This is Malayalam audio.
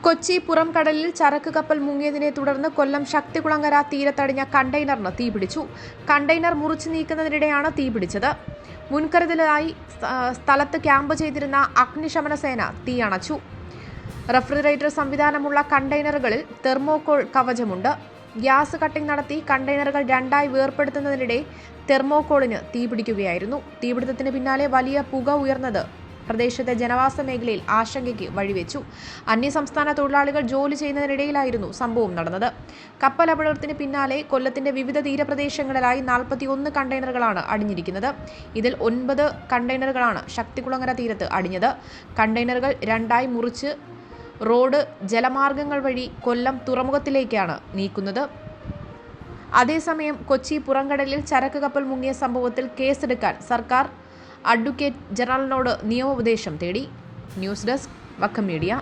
കൊച്ചി പുറംകടലിൽ ചരക്ക് കപ്പൽ മുങ്ങിയതിനെ തുടർന്ന് കൊല്ലം ശക്തികുളങ്ങര തീരത്തടിഞ്ഞ കണ്ടെയ്നറിന് തീപിടിച്ചു. കണ്ടെയ്നർ മുറിച്ചു നീക്കുന്നതിനിടെയാണ് തീപിടിച്ചത്. മുൻകരുതലായി സ്ഥ- സ്ഥലത്ത് ക്യാമ്പ് ചെയ്തിരുന്ന അഗ്നിശമന സേന തീയണച്ചു. റെഫ്രിജറേറ്റർ സംവിധാനമുള്ള കണ്ടെയ്നറുകളിൽ തെർമോകോൾ കവചമുണ്ട്. ഗ്യാസ് കട്ടിംഗ് നടത്തി കണ്ടെയ്നറുകൾ രണ്ടായി വേർപ്പെടുത്തുന്നതിനിടെ തെർമോകോളിന് തീപിടിക്കുകയായിരുന്നു. തീപിടുത്തത്തിന് പിന്നാലെ വലിയ പുക ഉയർന്നത് പ്രദേശത്തെ ജനവാസ മേഖലയിൽ ആശങ്കയ്ക്ക് വഴിവെച്ചു. അന്യസംസ്ഥാന തൊഴിലാളികൾ ജോലി ചെയ്യുന്നതിനിടയിലായിരുന്നു സംഭവം നടന്നത്. കപ്പൽ അപകടത്തിന് പിന്നാലെ കൊല്ലത്തിന്റെ വിവിധ തീരപ്രദേശങ്ങളിലായി നാൽപ്പത്തിയൊന്ന് കണ്ടെയ്നറുകളാണ് അടിഞ്ഞിരിക്കുന്നത്. ഇതിൽ ഒൻപത് കണ്ടെയ്നറുകളാണ് ശക്തികുളങ്ങര തീരത്ത് അടിഞ്ഞത്. കണ്ടെയ്നറുകൾ രണ്ടായി മുറിച്ച് റോഡ് ജലമാർഗങ്ങൾ വഴി കൊല്ലം തുറമുഖത്തിലേക്കാണ് നീക്കുന്നത്. അതേസമയം കൊച്ചി പുറംകടലിൽ ചരക്ക് കപ്പൽ മുങ്ങിയ സംഭവത്തിൽ കേസെടുക്കാൻ സർക്കാർ അഡ്വക്കേറ്റ് ജനറലിനോട് നിയമോപദേശം തേടി ന്യൂസ് ഡെസ്ക് വക്കം മീഡിയ.